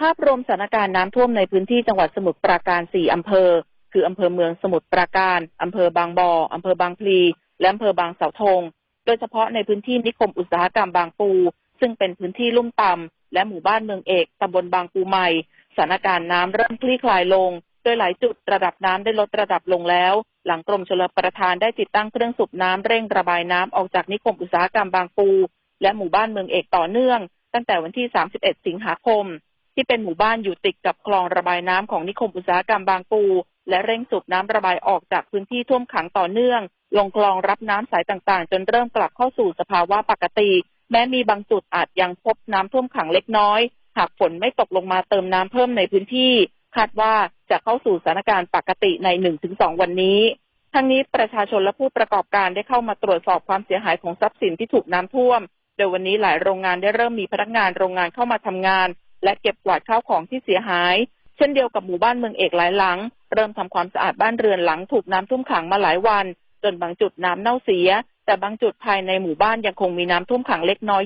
ภาพรวมสถานการณ์น้ำท่วมในพื้นที่จังหวัดสมุทรปราการ 4 อำเภอ คืออำเภอเมืองสมุทรปราการ อำเภอบางบออำเภอบางพลี และอำเภอบางเสาธง โดยเฉพาะในพื้นที่นิคมอุตสาหกรรมบางปู ซึ่งเป็นพื้นที่ลุ่มต่ำและหมู่บ้านเมืองเอกตำบลบางปูใหม่ สถานการณ์น้ำเริ่มคลี่คลายลง โดยหลายจุดระดับน้ำได้ลดระดับลงแล้ว หลังกรมชลประทานได้ติดตั้งเครื่องสูบน้ำเร่งระบายน้ำออกจากนิคมอุตสาหกรรมบางปู และหมู่บ้านเมืองเอกต่อเนื่อง ตั้งแต่วันที่ 31 สิงหาคม ที่เป็นหมู่บ้านอยู่ติดกับคลองระบายน้ำของนิคมอุตสาหกรรมบางปู และเร่งสูบน้ำระบายออกจากพื้นที่ท่วมขังต่อเนื่อง ลงคลองรับน้ำสายต่างๆ จนเริ่มกลับเข้าสู่สภาวะปกติ แม้มีบางจุดอาจยังพบน้ำท่วมขังเล็กน้อย หากฝนไม่ตกลงมาเติมน้ำเพิ่มในพื้นที่ คาดว่าจะเข้าสู่สถานการณ์ปกติใน 1-2 วันนี้ ทั้งนี้ประชาชนและผู้ประกอบการได้เข้ามาตรวจสอบความเสียหายของทรัพย์สินที่ถูกน้ำท่วม โดยวันนี้หลายโรงงานได้เริ่มมีพนักงานโรงงานเข้ามาทำงาน และเก็บกวาดข้าวของที่เสียหาย เช่นเดียวกับหมู่บ้านเมืองเอกหลายหลัง เริ่มทำความสะอาดบ้านเรือนหลังถูกน้ำท่วมขังมาหลายวัน จนบางจุดน้ำเน่าเสีย แต่บางจุดภายในหมู่บ้านยังคงมีน้ำท่วมขังเล็กน้อย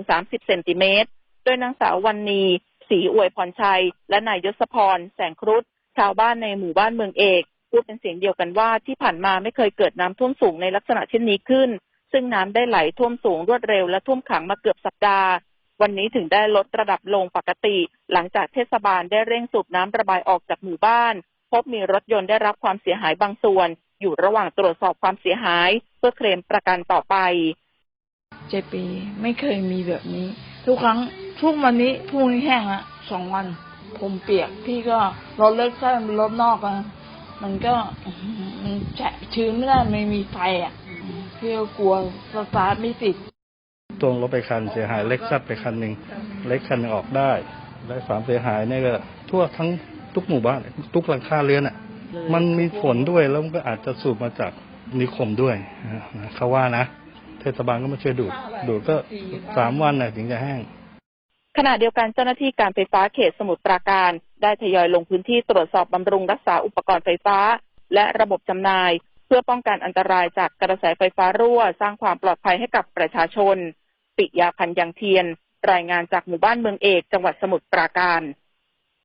20-30 เซนติเมตร โดยนางสาววันนีศรีอวยพรชัย และนายยศพร แสงครุฑชาวบ้านในหมู่บ้านเมืองเอกพูดเป็นเสียงเดียวกันว่าที่ผ่านมาไม่เคยเกิดน้ำท่วมสูงในลักษณะเช่นนี้ขึ้น ซึ่งน้ำได้ไหลท่วมสูงรวดเร็วและท่วมขังมาเกือบสัปดาห์ วันนี้ถึงได้ลดระดับลงปกติ หลังจากเทศบาลได้เร่งสูบน้ำระบายออกจากหมู่บ้าน พบมีรถยนต์ได้รับความเสียหายบางส่วน อยู่ระหว่างตรวจสอบความเสียหาย เพื่อเคลมประกันต่อไปเจปีไม่เคยมีแบบนี้ ทุกครั้งทุกวันนี้พรุ่งนี้แห้งละสองวัน ผมเปียกพี่ก็รถเลิกใช่รถนอกอะมันก็มันแฉะชื้นไม่ได้ไม่มีไฟอะพี่ก็กลัวสตาร์ทไม่ติด ตวงรถไปคันเสียหายเล็กซัดไปคันหนึ่งเล็กคันหนึ่งออกได้ และความเสียหายเนี่ยก็ทั่วทั้งทุกหมู่บ้านทุกหลังคาเรือนอะ มันมีฝนด้วยแล้วมันก็อาจจะสูบมาจากนิคมด้วยนะเขาว่านะ เทศบาลก็มาช่วยดูด ดูดก็สามวันน่ะถึงจะแห้ง ขณะเดียวกันเจ้าหน้าที่การไฟฟ้าเขตสมุทรปราการ ได้ทยอยลงพื้นที่ตรวจสอบบำรุงรักษาอุปกรณ์ไฟฟ้า และระบบจำหน่าย เพื่อป้องกันอันตรายจากกระแสไฟฟ้ารั่ว สร้างความปลอดภัยให้กับประชาชน ปิยาพันยังเทียน รายงานจากหมู่บ้านเมืองเอก จังหวัดสมุทรปราการ